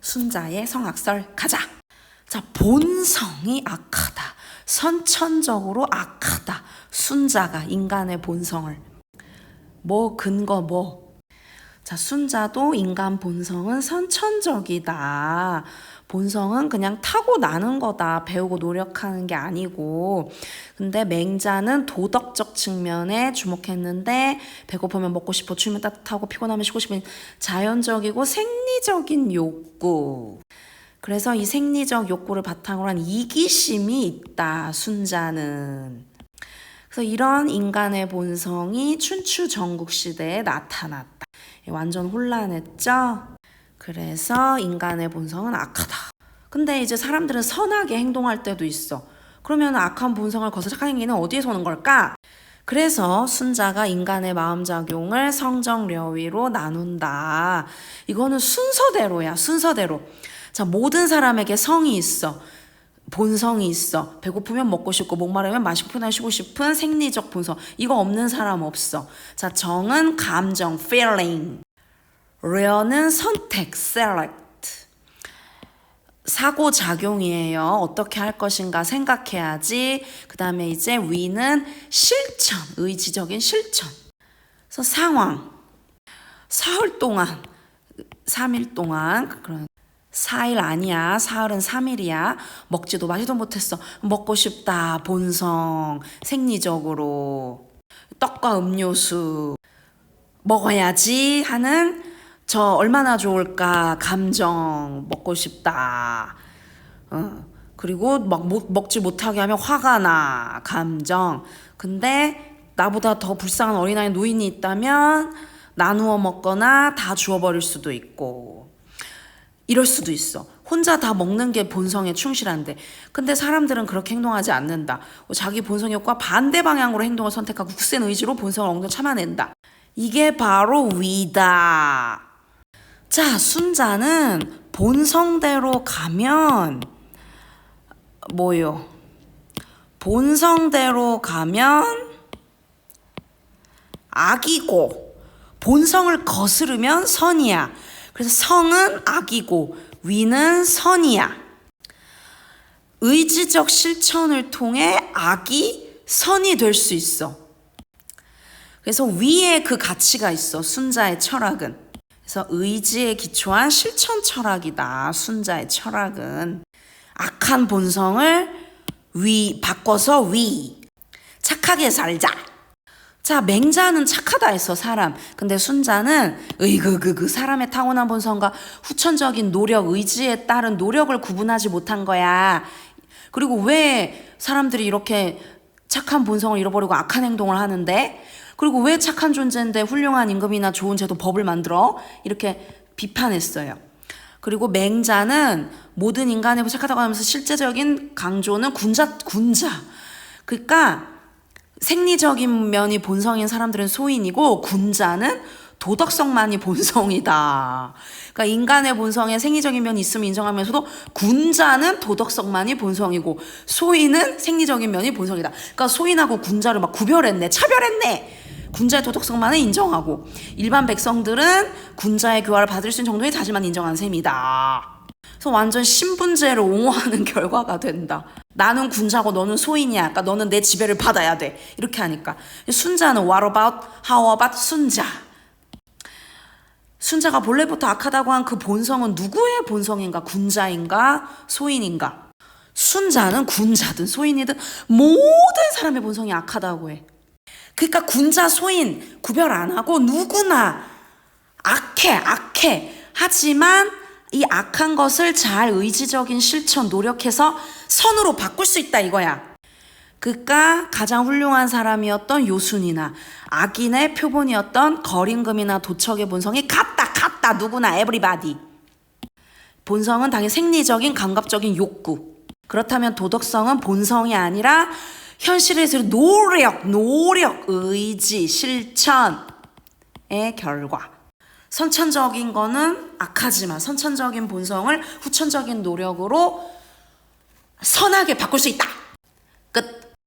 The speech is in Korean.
순자의 성악설 가자. 자, 본성이 악하다. 선천적으로 악하다. 순자가 인간의 본성을. 뭐 근거 뭐. 자, 순자도 인간 본성은 선천적이다. 본성은 그냥 타고 나는 거다. 배우고 노력하는 게 아니고. 근데 맹자는 도덕적 측면에 주목했는데 배고프면 먹고 싶어, 추우면 따뜻하고 피곤하면 쉬고 싶은 자연적이고 생리적인 욕구. 그래서 이 생리적 욕구를 바탕으로 한 이기심이 있다. 순자는. 그래서 이런 인간의 본성이 춘추 전국 시대에 나타났다. 완전 혼란했죠? 그래서 인간의 본성은 악하다. 근데 이제 사람들은 선하게 행동할 때도 있어. 그러면 악한 본성을 거서 착한 행위는 어디에서 오는 걸까? 그래서 순자가 인간의 마음작용을 성정려위로 나눈다. 이거는 순서대로야, 순서대로. 자, 모든 사람에게 성이 있어. 본성이 있어. 배고프면 먹고 싶고, 목마르면 마시고 편하시고 싶은 생리적 본성. 이거 없는 사람 없어. 자, 정은 감정, feeling. 려는 선택, select. 사고작용이에요. 어떻게 할 것인가 생각해야지. 그 다음에 이제 위는 실천, 의지적인 실천. 그래서 상황. 사흘 동안, 3일 동안, 그런 4일 아니야. 사흘은 3일이야. 먹지도 마시도 못했어. 먹고 싶다. 본성. 생리적으로. 떡과 음료수. 먹어야지 하는 저 얼마나 좋을까. 감정. 먹고 싶다. 어. 그리고 막 못- 먹지 못하게 하면 화가 나. 감정. 근데 나보다 더 불쌍한 어린아이 노인이 있다면 나누어 먹거나 다 주워버릴 수도 있고. 이럴 수도 있어. 혼자 다 먹는 게 본성에 충실한데. 근데 사람들은 그렇게 행동하지 않는다. 자기 본성 욕과 반대 방향으로 행동을 선택하고 굳센 의지로 본성을 엉덩 참아낸다. 이게 바로 위다. 자, 순자는 본성대로 가면 뭐요? 본성대로 가면 악이고 본성을 거스르면 선이야. 그래서 성은 악이고 위는 선이야. 의지적 실천을 통해 악이 선이 될 수 있어. 그래서 위에 그 가치가 있어. 순자의 철학은. 그래서 의지에 기초한 실천 철학이다. 순자의 철학은. 악한 본성을 위 바꿔서 위. 착하게 살자. 자, 맹자는 착하다 했어, 사람. 근데 순자는, 으이그, 그, 그, 사람의 타고난 본성과 후천적인 노력, 의지에 따른 노력을 구분하지 못한 거야. 그리고 왜 사람들이 이렇게 착한 본성을 잃어버리고 악한 행동을 하는데? 그리고 왜 착한 존재인데 훌륭한 임금이나 좋은 제도 법을 만들어? 이렇게 비판했어요. 그리고 맹자는 모든 인간의 착하다고 하면서 실제적인 강조는 군자, 군자. 그러니까 생리적인 면이 본성인 사람들은 소인이고 군자는 도덕성만이 본성이다. 그러니까 인간의 본성에 생리적인 면이 있으면 인정하면서도 군자는 도덕성만이 본성이고 소인은 생리적인 면이 본성이다. 그러니까 소인하고 군자를 막 구별했네, 차별했네. 군자의 도덕성만은 인정하고 일반 백성들은 군자의 교화를 받을 수 있는 정도의 다짐만 인정한 셈이다. 그래서 완전 신분제를 옹호하는 결과가 된다. 나는 군자고 너는 소인이야. 그러니까 너는 내 지배를 받아야 돼. 이렇게 하니까. 순자는 what about, how about 순자. 순자가 본래부터 악하다고 한 그 본성은 누구의 본성인가? 군자인가? 소인인가? 순자는 군자든 소인이든 모든 사람의 본성이 악하다고 해. 그러니까 군자, 소인 구별 안 하고 누구나 악해, 악해. 하지만 이 악한 것을 잘 의지적인 실천, 노력해서 선으로 바꿀 수 있다 이거야. 그니까 가장 훌륭한 사람이었던 요순이나 악인의 표본이었던 거린금이나 도척의 본성이 같다, 같다, 누구나, 에브리바디. 본성은 당연히 생리적인, 감각적인 욕구. 그렇다면 도덕성은 본성이 아니라 현실에서 노력, 노력, 의지, 실천의 결과. 선천적인 거는 악하지만 선천적인 본성을 후천적인 노력으로 선하게 바꿀 수 있다. 끝.